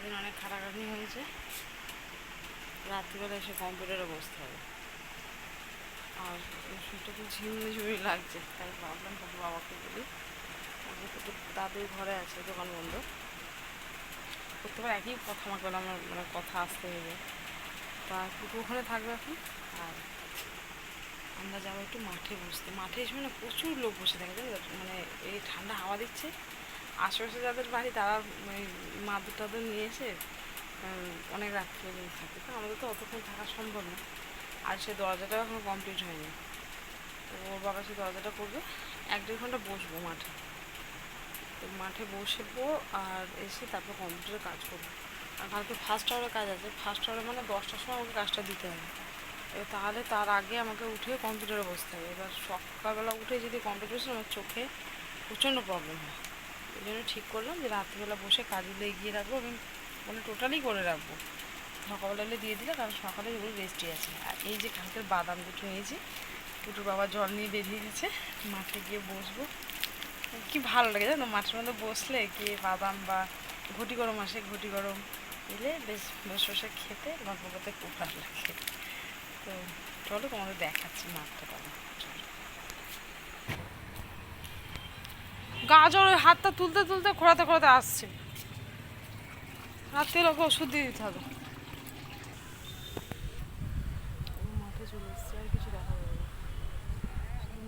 সারাদিন অনেক খাটাখাটনি হয়েছে। রাত্রিবেলা এসে কম্পিউটারে বসতে হবে। আর ওষুধটা তো ঝিমনি ঝিমনি লাগছে, তাই ভাবলাম তখন বাবাকে বলি। আজকে তো দাদুর ঘরে আছে, দোকান বন্ধ। করতে পারে একই কথা আমাকে বলে, আমার মানে কথা আসতে হবে তা কুকু ওখানে থাকবে এখন? আর আমরা যাব একটু মাঠে বসতে। মাঠে এসে মানে প্রচুর লোক বসে থাকে জানো মানে এই ঠান্ডা হাওয়া দিচ্ছে। আশেপাশে যাদের বাড়ি তারা মানে মাদুর টাদুর নিয়ে এসে অনেক রাত্রি পর্যন্ত থাকে। তো আমাদের তো অতক্ষণ থাকা সম্ভব না। আর সে দরজাটাও এখনও কমপ্লিট হয়নি। তো ওর বাবা সে দরজাটা করবে। এক দেড় ঘণ্টা বসবো মাঠে। তো মাঠে বসবো আর এসে তারপর কম্পিউটারে কাজ করব। আর কালকে ফার্স্ট আওয়ারে কাজ আছে। ফার্স্ট আওয়ারে মানে দশটার সময় আমাকে কাজটা দিতে হবে। এবার তাহলে তার আগে আমাকে উঠে কম্পিউটারে বসতে হবে। এবার সকালবেলা উঠে যদি কম্পিউটার আমার চোখে প্রচণ্ড প্রবলেম হয়। এই জন্য ঠিক করলাম যে রাত্রিবেলা বসে কাজগুলো এগিয়ে রাখব এবং মানে টোটালি করে রাখব। সকালবেলা দিয়ে দিলে কারণ সকালে এগুলো রেস্টই আছে। আর এই যে কালকের বাদাম দুটো নিয়েছি টুটুর বাবা জল নিয়ে বেরিয়ে গেছে, মাঠে গিয়ে বসবো। কি ভালো লাগে জানো, মাঠের মধ্যে বসলে গিয়ে বাদাম বা ঘটি গরম আসে, ঘটি গরম এলে বেশ বসে বসে খেতে, গল্প করতে খুব ভালো লাগে। তো চলো তোমাদের দেখাচ্ছি মাঠটা পাবো গাজর ওই হাতটা তুলতে তুলতে খোঁড়াতে খোঁড়াতে আসছে। রাত্রে ওকে ওষুধ দিয়ে দিতে হবে। মাঠে চলে এসছে, আর কিছু দেখা যাবে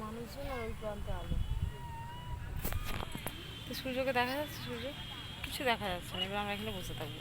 মানুষজন আর ওই প্রান্তে আলো। সূর্যকে দেখা যাচ্ছে, সূর্য? কিছু দেখা যাচ্ছে না, এবার আমরা এখানে বসে থাকব।